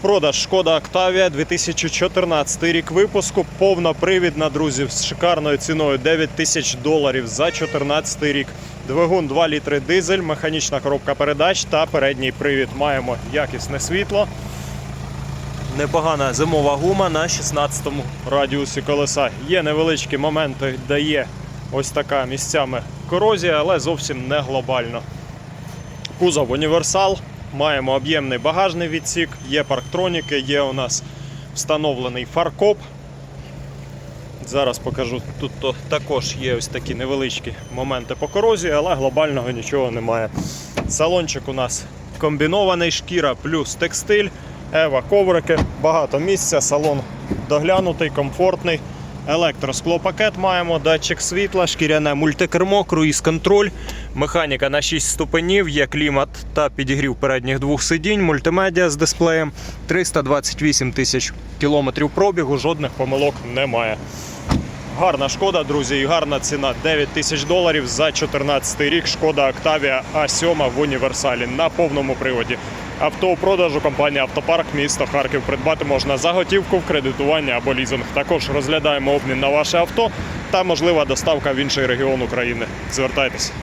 Продаж Шкода Октавія 2014 рік випуску. Повнопривідна, друзі, з шикарною ціною 9 тисяч доларів за 2014 рік. Двигун 2 літри дизель, механічна коробка передач та передній привід. Маємо якісне світло. Непогана зимова гума на 16-му радіусі колеса. Є невеличкі моменти, де є ось така місцями корозія, але зовсім не глобально. Кузов універсал. Маємо об'ємний багажний відсік, є парктроніки, є у нас встановлений фаркоп. Зараз покажу. Тут також є ось такі невеличкі моменти по корозії, але глобального нічого немає. Салончик у нас комбінований, шкіра плюс текстиль, ева коврики, багато місця, салон доглянутий, комфортний. Електросклопакет маємо, датчик світла, шкіряне мультикермо, круїз-контроль, механіка на 6 ступенів, є клімат та підігрів передніх двох сидінь, мультимедіа з дисплеєм, 328 тисяч кілометрів пробігу, жодних помилок немає. Гарна шкода, друзі, і гарна ціна 9 тисяч доларів за 14 рік. Шкода Октавія А7 в універсалі на повному приводі. Авто у продажу компанія Автопарк місто Харків придбати можна за готівку, в кредитування або лізинг. Також розглядаємо обмін на ваше авто та можлива доставка в інший регіон України. Звертайтеся.